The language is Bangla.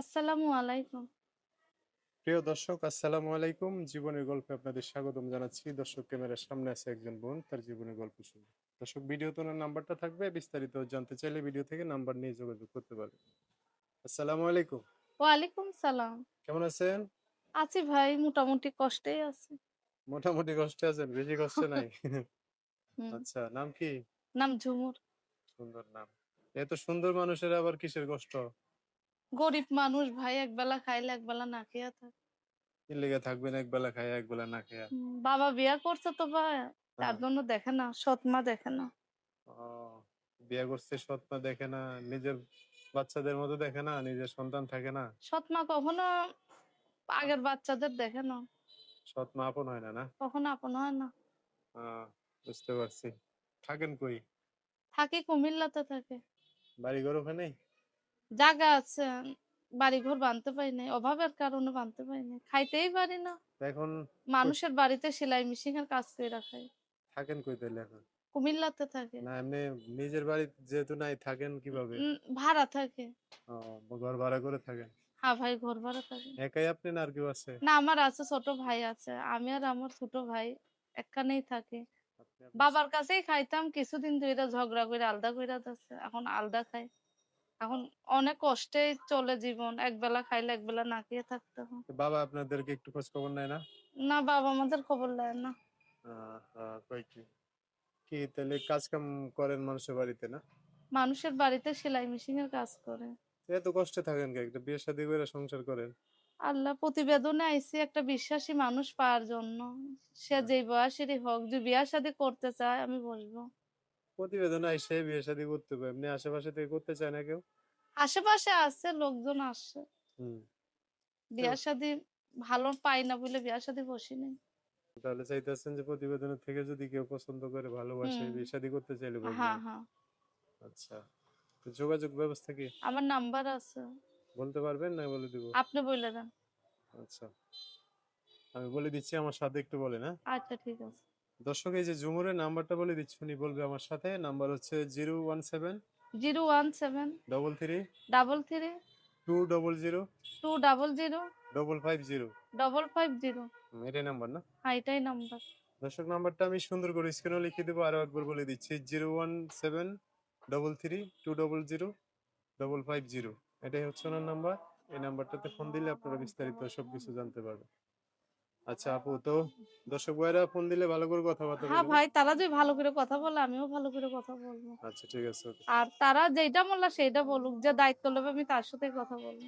আসসালামু আলাইকুম। প্রিয় দর্শক আসসালামু আলাইকুম। জীবনের গল্পে আপনাদের স্বাগতম জানাচ্ছি। দর্শক ক্যামেরার সামনে আছে একজন বোন তার জীবনের গল্প শুনবে দর্শক ভিডিওতে ওনার নাম্বারটা থাকবে। বিস্তারিত জানতে চাইলে ভিডিও থেকে নাম্বার নিয়ে যোগাযোগ করতে আসসালামু আলাইকুম। ওয়ালাইকুম সালাম। কেমন আছেন? আছি ভাই মোটামুটি কষ্টেই আছি। মোটামুটি কষ্টে আছেন বেশি কষ্টে নাই? আচ্ছা নাম কি? নাম ঝুমুর। সুন্দর নাম। এত সুন্দর মানুষের আবার কিসের কষ্ট? গরিব মানুষ ভাই একবেলা খাইলে একবেলা না খেয়ে থাকে। কি লেগে থাকবেন একবেলা খায় একবেলা না খেয়া। বাবা বিয়া করছে তো ভাই তার হ্যাঁ। জন্য দেখে না সৎ মা দেখে না। ও, বিয়ে করছে সৎ মা দেখে না নিজের বাচ্চাদের মতো দেখে না নিজের সন্তান থাকে না। সৎ মা কখনো আগের বাচ্চাদের দেখে না। সৎ মা আপন হয় না না? কখনো আপন হয় না। বুঝতে পারছি। থাকেন কই? থাকি কুমিল্লাতে থাকে। বাড়ি ঘর ওখানে জায়গা আছে বাড়ি ঘর বানতে পারি নাই অভাবের কারণে বানতে পারি নাই খাইতেই পারি না। এখন মানুষের বাড়িতে সেলাই মেশিন এর কাজ করে খাই। থাকেন কই তাহলে এখন? কুমিল্লাতে থাকে। না এমনি নিজের বাড়ি যেহেতু নাই থাকেন কীভাবে? ভাড়া থাকে। ঘর ভাড়া করে থাকেন? হ্যাঁ ভাই ঘর ভাড়া থাকে। একাই আপনি না আর কেউ আছে? না আমার আছে ছোট ভাই আছে। আমি আর আমার ছোট ভাই একখানেই থাকে। বাবার কাছেই খাইতাম কিছুদিন ধরে ঝগড়া করে আলাদা করে যাচ্ছে। এখন আলাদা খাই। এখন অনেক কষ্টে চলে জীবন। একবেলা খাইলে একবেলা না খেয়ে থাকতে হয়। বাবা আপনাদেরকে একটু খোঁজ খবর নেয় না? না বাবা আমাদের খবর নেয় না। কি? তাহলে কাজ কাম করেন মানুষের বাড়িতে না? মানুষের বাড়িতে সেলাই মেশিন এর কাজ করে। এত কষ্টে থাকেন কে? একটা বিয়ে শাদী করে সংসার করেন। আল্লাহ প্রতিবেদনে আইসি একটা বিশ্বাসী মানুষ পাওয়ার জন্য। সে যে বয়সেরই হোক যদি বিয়া শাদী করতে চায় আমি বসবো। প্রতিবেদন আইসে বিয়ে শাদী করতে পারে এমনি আশেপাশে থেকে করতে চায় না কেউ? আশেপাশে আছে লোকজন আসছে হুম। বিয়া শাদী ভালো পাই না বলে বিয়া শাদী বসি নাই তাহলে চাইতেছেন যে প্রতিবেদনের থেকে যদি কেউ পছন্দ করে ভালোবাসে বিয়ে শাদী করতে চাইলে হ্যাঁ হ্যাঁ। আচ্ছা। যোগাযোগ ব্যবস্থা কি? আমার নাম্বার আছে। বলতে পারবেন না বলে দিব? আপনি বলে দেন। আচ্ছা। আমি বলে দিচ্ছি আমার সাথে একটু বলেন হ্যাঁ? আচ্ছা ঠিক আছে। দর্শক এই যে জুমুরের নাম্বারটা বলে দিচ্ছি উনি বলবে আমার সাথে। নাম্বার হচ্ছে zero one seven zero one seven double three double three two double zero two double zero double five zero. Double five zero. এটাই নাম্বার না? হ্যাঁ এটাই নাম্বার। দর্শক নাম্বারটা আমি সুন্দর করে স্ক্রিনে লিখে দেবো আরও একবার বলে দিচ্ছি zero one seven double three two double zero double five zero. এটাই হচ্ছে ওনার নাম্বার। এই নাম্বারটাতে ফোন দিলে আপনারা বিস্তারিত সবকিছু জানতে পারবেন। আচ্ছা আপু তো দর্শক ভাইরা ফোন দিলে ভালো করে কথাবার্তা হ্যাঁ বলবেন ভাই তারা যদি ভালো করে কথা বলে আমিও ভালো করে কথা বলব। আচ্ছা ঠিক আছে। আর তারা যেটা বললা সেটা বলুক যে দায়িত্ব নেবে আমি তার সাথে কথা বলব।